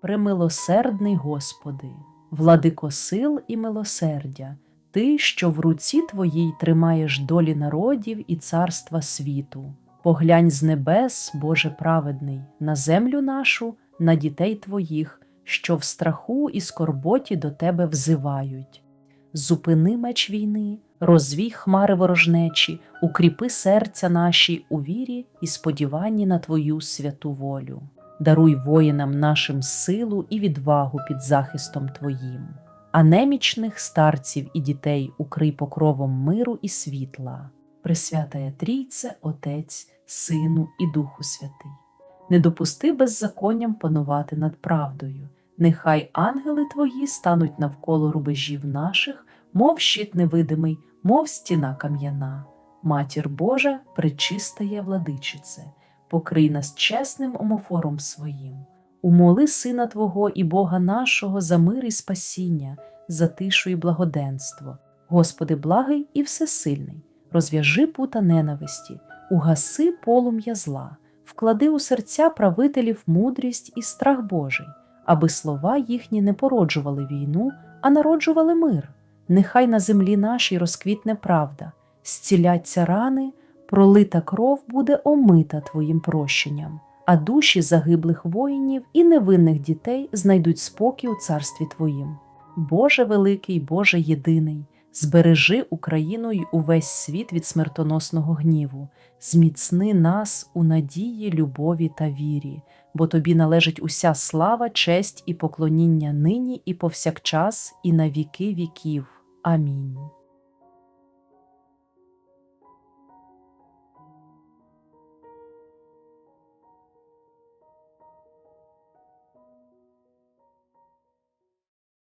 Премилосердний Господи, владико сил і милосердя, Ти, що в руці Твоїй тримаєш долі народів і царства світу. Поглянь з небес, Боже праведний, на землю нашу, на дітей Твоїх, що в страху і скорботі до Тебе взивають. Зупини меч війни, розвій хмари ворожнечі, укріпи серця наші у вірі і сподіванні на Твою святу волю. Даруй воїнам нашим силу і відвагу під захистом Твоїм, а немічних старців і дітей укрий покровом миру і світла. Пресвятая Трійце, Отець, Сину і Духу Святий. Не допусти беззаконням панувати над правдою. Нехай ангели твої стануть навколо рубежів наших, мов щит невидимий, мов стіна кам'яна. Матір Божа, пречистає владичице, покрий нас чесним омофором своїм. Умоли Сина Твого і Бога нашого за мир і спасіння, за тишу і благоденство. Господи, благий і всесильний, розв'яжи пута ненависті, угаси полум'я зла, вклади у серця правителів мудрість і страх Божий, аби слова їхні не породжували війну, а народжували мир. Нехай на землі нашій розквітне правда, зціляться рани, пролита кров буде омита Твоїм прощенням, а душі загиблих воїнів і невинних дітей знайдуть спокій у царстві Твоїм. Боже великий, Боже єдиний, збережи Україну й увесь світ від смертоносного гніву, зміцни нас у надії, любові та вірі, бо тобі належить уся слава, честь і поклоніння нині і повсякчас, і на віки віків. Амінь.